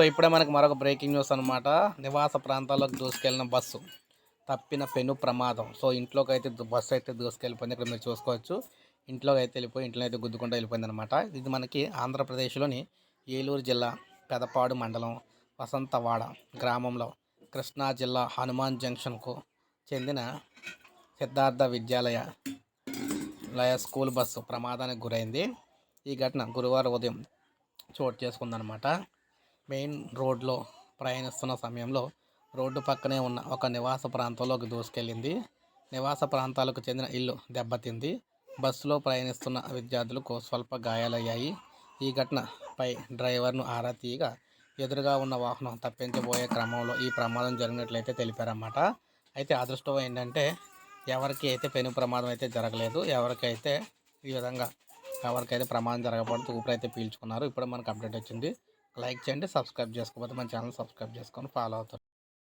So ఇప్పుడే మనకి మరొక బ్రేకింగ్ న్యూస్ అనమాట నివాస ప్రాంతాల్లోకి దూసుకెళ్ళిన బస్సు తప్పిన పెను ప్రమాదం. సో ఇంట్లోకి అయితే బస్సు అయితే దూసుకెళ్ళిపోయింది. ఇక్కడ మీరు చూసుకోవచ్చు. ఇంట్లోకి అయితే వెళ్ళిపోయి ఇంట్లో అయితే గుద్దుకుండా వెళ్ళిపోయింది అనమాట ఇది మనకి ఆంధ్రప్రదేశ్లోని ఏలూరు జిల్లా పెదపాడు మండలం వసంతవాడ గ్రామంలో కృష్ణా జిల్లా హనుమాన్ జంక్షన్కు చెందిన సిద్ధార్థ విద్యాలయ లయ స్కూల్ బస్సు ప్రమాదానికి గురైంది. ఈ ఘటన గురువారం ఉదయం చోటు చేసుకుందనమాట మెయిన్ రోడ్లో ప్రయాణిస్తున్న సమయంలో రోడ్డు పక్కనే ఉన్న ఒక నివాస ప్రాంతంలోకి దూసుకెళ్ళింది. నివాస ప్రాంతాలకు చెందిన ఇల్లు దెబ్బతింది. బస్సులో ప్రయాణిస్తున్న విద్యార్థులకు స్వల్ప గాయాలయ్యాయి. ఈ ఘటనపై డ్రైవర్ను ఆరా తీయగా ఎదురుగా ఉన్న వాహనం తప్పించబోయే క్రమంలో ఈ ప్రమాదం జరిగినట్లయితే తెలిపారన్నమాట. అయితే అదృష్టం ఏంటంటే ఎవరికి అయితే పెను ప్రమాదం అయితే జరగలేదు ఎవరికైతే ఈ విధంగా ఎవరికైతే ప్రమాదం జరగకూడదు ఊపిరైతే పీల్చుకున్నారు. ఇప్పుడు మనకు అప్డేట్ వచ్చింది. లైక్ చేయండి సబ్స్క్రైబ్ చేసుకోకపోతే మన ఛానల్ సబ్స్క్రైబ్ చేసుకొని ఫాలో అవుతారు.